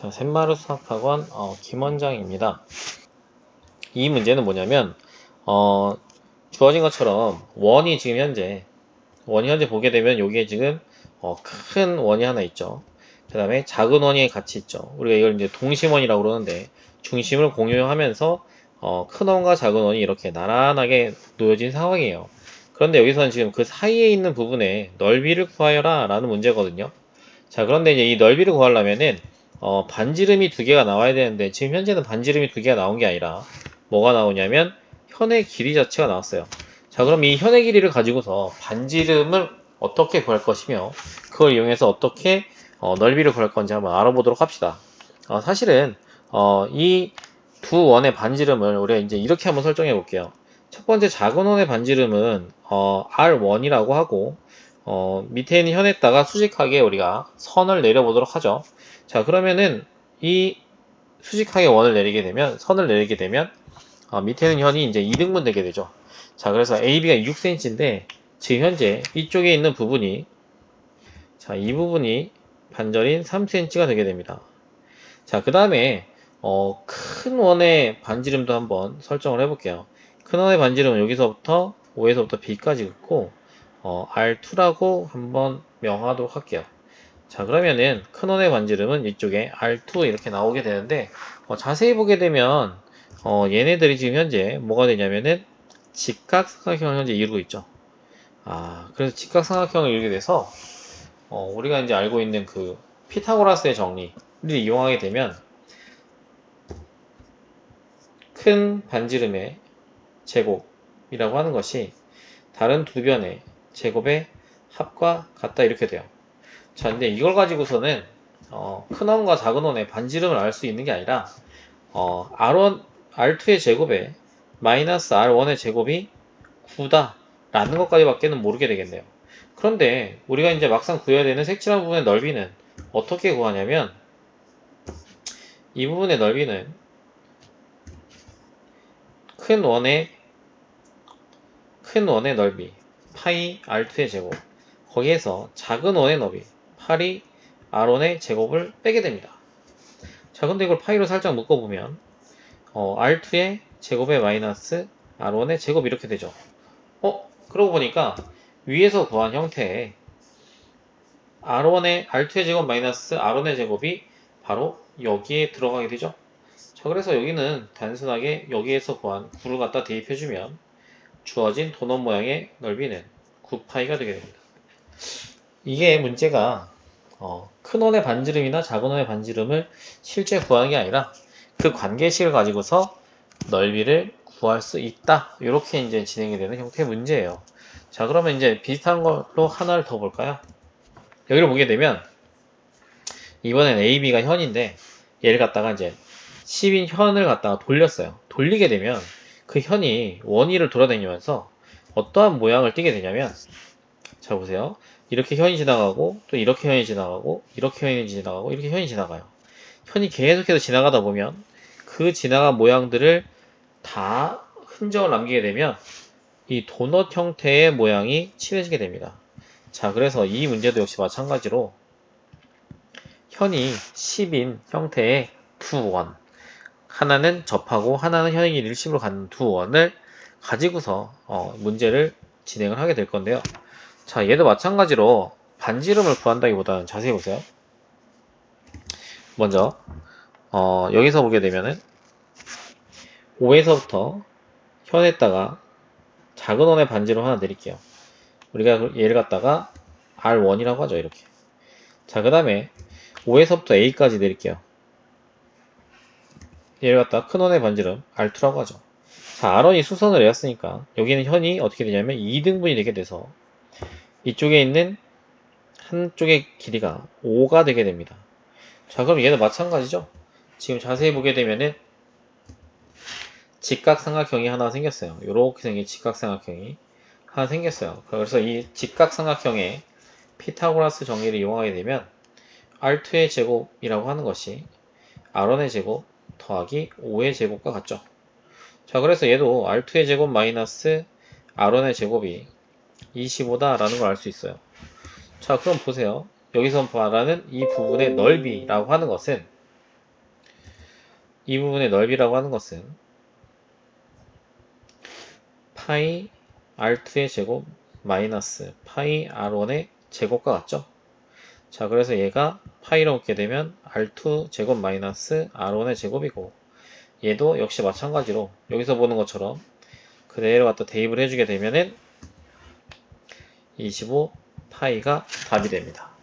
자, 샘마루 수학학원 어, 김원장입니다. 이 문제는 뭐냐면 어, 주어진 것처럼 원이 지금 현재 원이 현재 보게 되면 여기에 지금 어, 큰 원이 하나 있죠. 그 다음에 작은 원이 같이 있죠. 우리가 이걸 이제 동심원이라고 그러는데 중심을 공유하면서 어, 큰 원과 작은 원이 이렇게 나란하게 놓여진 상황이에요. 그런데 여기서는 지금 그 사이에 있는 부분에 넓이를 구하여라 라는 문제거든요. 자, 그런데 이제 이 넓이를 구하려면은 어, 반지름이 두 개가 나와야 되는데 지금 현재는 반지름이 두 개가 나온 게 아니라 뭐가 나오냐면 현의 길이 자체가 나왔어요. 자, 그럼 이 현의 길이를 가지고서 반지름을 어떻게 구할 것이며 그걸 이용해서 어떻게 어, 넓이를 구할 건지 한번 알아보도록 합시다. 어, 사실은 어, 이 두 원의 반지름을 우리가 이제 이렇게 한번 설정해 볼게요. 첫 번째 작은 원의 반지름은 어, R1이라고 하고 어, 밑에 있는 현에다가 수직하게 우리가 선을 내려보도록 하죠. 자 그러면은 이 수직하게 원을 내리게 되면 선을 내리게 되면 어, 밑에 있는 현이 이제 2등분 되게 되죠. 자 그래서 AB가 6cm인데 지금 현재 이쪽에 있는 부분이 자 이 부분이 반절인 3cm가 되게 됩니다. 자 그 다음에 어, 큰 원의 반지름도 한번 설정을 해볼게요. 큰 원의 반지름은 여기서부터 5에서부터 B까지 긋고 어, R2라고 한번 명하도록 할게요. 자 그러면은 큰 원의 반지름은 이쪽에 R2 이렇게 나오게 되는데 어, 자세히 보게 되면 어, 얘네들이 지금 현재 뭐가 되냐면은 직각삼각형을 현재 이루고 있죠. 아 그래서 직각삼각형을 이루게 돼서 어, 우리가 이제 알고 있는 그 피타고라스의 정리를 이용하게 되면 큰 반지름의 제곱이라고 하는 것이 다른 두 변의 제곱의 합과 같다 이렇게 돼요. 자, 근데 이걸 가지고서는 어, 큰 원과 작은 원의 반지름을 알 수 있는 게 아니라 어, R1, R2의 제곱에 마이너스 R1의 제곱이 9다 라는 것까지밖에는 모르게 되겠네요. 그런데 우리가 이제 막상 구해야 되는 색칠한 부분의 넓이는 어떻게 구하냐면 이 부분의 넓이는 큰 원의 큰 원의 넓이 파이 R2의 제곱 거기에서 작은 원의 넓이 파리 R1의 제곱을 빼게 됩니다. 자 근데 이걸 파이로 살짝 묶어보면 어, R2의 제곱의 마이너스 R1의 제곱 이렇게 되죠. 어? 그러고 보니까 위에서 구한 형태의 R1의 R2의 제곱 마이너스 R1의 제곱이 바로 여기에 들어가게 되죠. 자 그래서 여기는 단순하게 여기에서 구한 9를 갖다 대입해주면 주어진 도넛 모양의 넓이는 9파이가 되게 됩니다. 이게 문제가 어, 큰 원의 반지름이나 작은 원의 반지름을 실제 구하는 게 아니라 그 관계식을 가지고서 넓이를 구할 수 있다. 이렇게 이제 진행이 되는 형태의 문제예요. 자, 그러면 이제 비슷한 걸로 하나를 더 볼까요? 여기를 보게 되면 이번엔 AB가 현인데 얘를 갖다가 이제 10인 현을 갖다가 돌렸어요. 돌리게 되면 그 현이 원위를 돌아다니면서 어떠한 모양을 띠게 되냐면 자 보세요. 이렇게 현이 지나가고 또 이렇게 현이 지나가고 이렇게 현이 지나가고 이렇게 현이 지나가요. 현이 계속해서 지나가다 보면 그 지나간 모양들을 다 흔적을 남기게 되면 이 도넛 형태의 모양이 칠해지게 됩니다. 자 그래서 이 문제도 역시 마찬가지로 현이 10인 형태의 두 원 하나는 접하고 하나는 길이를 10으로 갖는 두 원을 가지고서 어, 문제를 진행을 하게 될 건데요. 자, 얘도 마찬가지로 반지름을 구한다기보다는 자세히 보세요. 먼저 어, 여기서 보게 되면은 5에서부터 현에다가 작은 원의 반지름 하나 내릴게요. 우리가 얘를 갖다가 R1이라고 하죠. 이렇게. 자, 그 다음에 5에서부터 A까지 내릴게요. 얘를 갖다 큰 원의 반지름 R2라고 하죠. 자, R1이 수선을 내었으니까 여기는 현이 어떻게 되냐면 2등분이 되게 돼서 이쪽에 있는 한쪽의 길이가 5가 되게 됩니다. 자, 그럼 얘도 마찬가지죠? 지금 자세히 보게 되면은 직각삼각형이 하나 생겼어요. 이렇게 생긴 직각삼각형이 하나 생겼어요. 그래서 이 직각삼각형의 피타고라스 정의를 이용하게 되면 R2의 제곱이라고 하는 것이 R1의 제곱 더하기 5의 제곱과 같죠. 자, 그래서 얘도 R2의 제곱 마이너스 R1의 제곱이 25다 라는 걸 알 수 있어요. 자, 그럼 보세요. 여기서 말하는 이 부분의 넓이라고 하는 것은 이 부분의 넓이라고 하는 것은 파이 R2의 제곱 마이너스 파이 R1의 제곱과 같죠? 자, 그래서 얘가 파이로 묶게 되면 R2 제곱 마이너스 R1의 제곱이고 얘도 역시 마찬가지로 여기서 보는 것처럼 그대로 갖다 대입을 해주게 되면은 25 파이가 답이 됩니다.